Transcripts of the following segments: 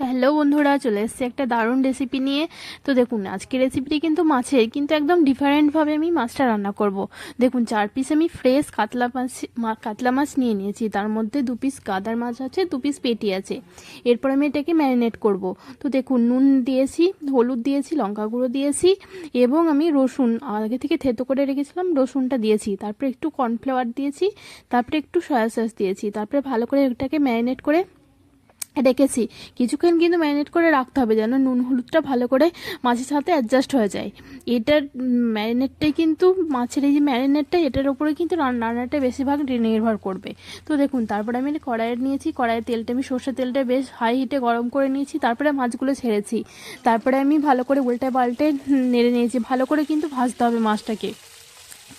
Hello বন্ধুরা, চলে এসেছি একটা দারুণ রেসিপি নিয়ে। তো দেখুন আজকে রেসিপিটি কিন্তু মাছের, কিন্তু একদম ডিফারেন্টভাবে আমি মাছটা রান্না করব। দেখুন, চার পিস আমি ফ্রেশ কাতলা মাছ কাতলা মাছ নিয়ে নিয়েছি। তার মধ্যে দু পিস গাদার মাছ আছে, দু পিস পেটি আছে। এরপর আমি এটাকে ম্যারিনেট করব। তো দেখুন, নুন দিয়েছি, হলুদ দিয়েছি, লঙ্কা গুঁড়ো দিয়েছি, এবং আমি রসুন, আগে থেকে থেতো করে রেখেছিলাম, রসুনটা দিয়েছি। তারপরে একটু কর্নফ্লাওয়ার দিয়েছি, তারপরে একটু সয়া সস দিয়েছি। তারপরে ভালো করে এটাকে ম্যারিনেট করে রেখেছি কিছুক্ষণ কিন্তু ম্যারিনেট করে রাখতে হবে যেন নুন হলুদটা ভালো করে মাছের সাথে অ্যাডজাস্ট হয়ে যায়। এটার ম্যারিনেটটাই কিন্তু মাছের এই যে ম্যারিনেটটা, এটার উপরে কিন্তু রান- রান্নাটা বেশিরভাগ নির্ভর করবে। তো দেখুন, তারপরে আমি কড়াইয়ে নিয়েছি কড়াইয়ের তেলটা আমি সর্ষের তেলটা বেশ হাই হিটে গরম করে নিয়েছি, তারপরে মাছগুলো ছেড়েছি। তারপরে আমি ভালো করে উল্টে পাল্টে নেড়ে নিয়েছি, ভালো করে কিন্তু ভাজতে হবে মাছটাকে।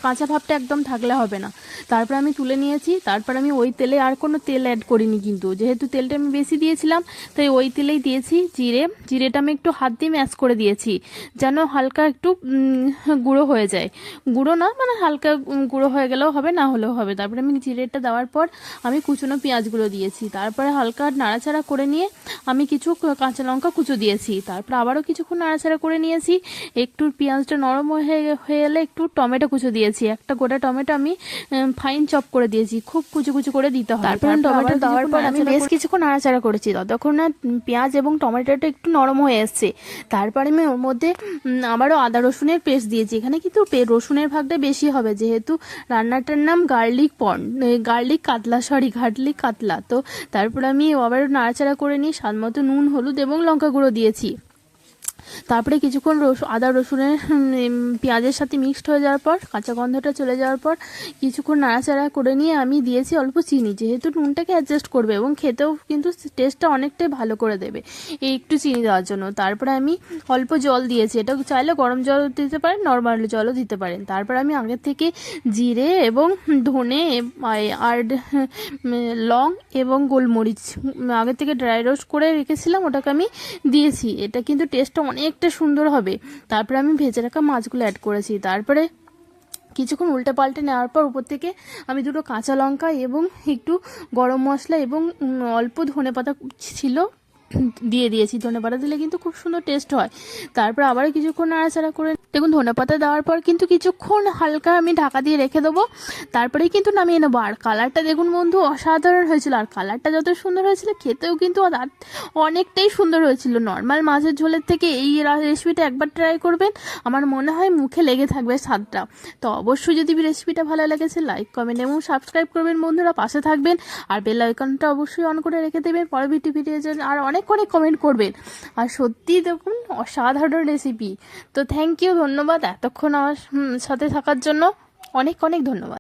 কাঁচা ভাবটা একদম থাকলে হবে না। তারপর আমি তুলে নিয়েছি, তারপর আমি ওই তেলে আর কোনো তেল অ্যাড করিনি কিন্তু। যেহেতু তেলটা আমি বেশি দিয়েছিলাম, তাই ওই তেলেই দিয়েছি জিরে। জিরেটা আমি একটু হাত দিয়ে ম্যাশ করে দিয়েছি, যেন হালকা একটু গুঁড়ো হয়ে যায়। গুঁড়ো না মানে হালকা গুঁড়ো হয়ে গেলেও হবে, না হলেও হবে। তারপরে আমি জিরেটা দেওয়ার পর আমি কুচনো পেঁয়াজগুলো দিয়েছি। তারপরে হালকা নাড়াচাড়া করে নিয়ে আমি কিছু কাঁচা লঙ্কা কুচো দিয়েছি। তারপর আবারও কিছুক্ষণ নাড়াচাড়া করে নিয়েছি। একটু পেঁয়াজটা নরম হয়ে হয়ে এলে একটু টমেটো কুচো দিয়েছি। একটা গোটা টমেটো আমি ফাইন চপ করে দিয়েছি। খুব কুচো কুচো করে দিতে হবে। তারপর টমেটো দেওয়ার পর আমি বেশ কিছুক্ষণ নাড়াচাড়া করেছি। ততক্ষণ না পেঁয়াজ এবং টমেটোটা একটু নরম হয়ে এসছে। তারপরে আমি ওর মধ্যে আবারও আদা রসুনের পেস্ট দিয়েছি। এখানে কিন্তু রসুনের ভাগটা বেশি হবে যেহেতু রান্নাটার নাম গার্লিক পন গার্লিক কাতলা সরি গার্লিক কাতলা। তো তারপর আমি আবারও নাড়াচাড়া করে নিয়ে স্বাদ মতো নুন হলুদ এবং লঙ্কা গুঁড়ো দিয়েছি। তারপরে কিছুক্ষণ রসুন আদা রসুনের পেঁয়াজের সাথে মিক্সড হয়ে যাওয়ার পর, কাঁচা গন্ধটা চলে যাওয়ার পর কিছুক্ষণ নাড়াচাড়া করে নিয়ে আমি দিয়েছি অল্প চিনি, যেহেতু নুনটাকে অ্যাডজাস্ট করবে এবং খেতেও কিন্তু টেস্টটা অনেকটাই ভালো করে দেবে এই একটু চিনি দেওয়ার জন্য। তারপরে আমি অল্প জল দিয়েছি, এটা চাইলে গরম জল দিতে পারেন নর্মাল জলও দিতে পারেন। তারপর আমি আগের থেকে জিরে এবং ধনে আর লং এবং গোলমরিচ আগে থেকে ড্রাই রোস্ট করে রেখেছিলাম, ওটাকে আমি দিয়েছি। এটা কিন্তু টেস্টটা অনেকটা সুন্দর হবে। তারপরে আমি ভেজে রাখা মাছগুলো অ্যাড করেছি। তারপরে কিছুক্ষণ উল্টে পাল্টে নেওয়ার পর উপর থেকে আমি দুটো কাঁচা লঙ্কা এবং একটু গরম মশলা এবং অল্প ধনে পাতা ছিল দিয়ে দিয়েছি। ধনে পাতা দিলে কিন্তু খুব সুন্দর টেস্ট হয়। তারপর আবার কিছুক্ষণ নাড়াচাড়া করে দেখুন ধনে পাতা দেওয়ার পর কিন্তু কিছুক্ষণ হালকা আমি ঢাকা দিয়ে রেখে দেবো। তারপরেই কিন্তু নামিয়ে নেব। আর কালারটা দেখুন বন্ধু, অসাধারণ হয়েছিল। আর কালারটা যত সুন্দর হয়েছিল, খেতেও কিন্তু অনেকটাই সুন্দর হয়েছিল। নর্মাল মাছের ঝোলের থেকে এই রেসিপিটা একবার ট্রাই করবেন। আমার মনে হয় মুখে লেগে থাকবে স্বাদটা। তো অবশ্যই যদি রেসিপিটা ভালো লেগেছে, লাইক, কমেন্ট এবং সাবস্ক্রাইব করবেন বন্ধুরা। পাশে থাকবেন। আর বেল আইকনটা অবশ্যই অন করে রেখে দেবেন। পরবর্তী ভিডিও জন্য আর অনেক অনেক কমেন্ট করবেন। আর সত্যিই দেখুন, অসাধারণ রেসিপি। তো থ্যাংক ইউ ধন্যবাদ। এতক্ষণ আমার সাথে থাকার জন্য অনেক অনেক ধন্যবাদ।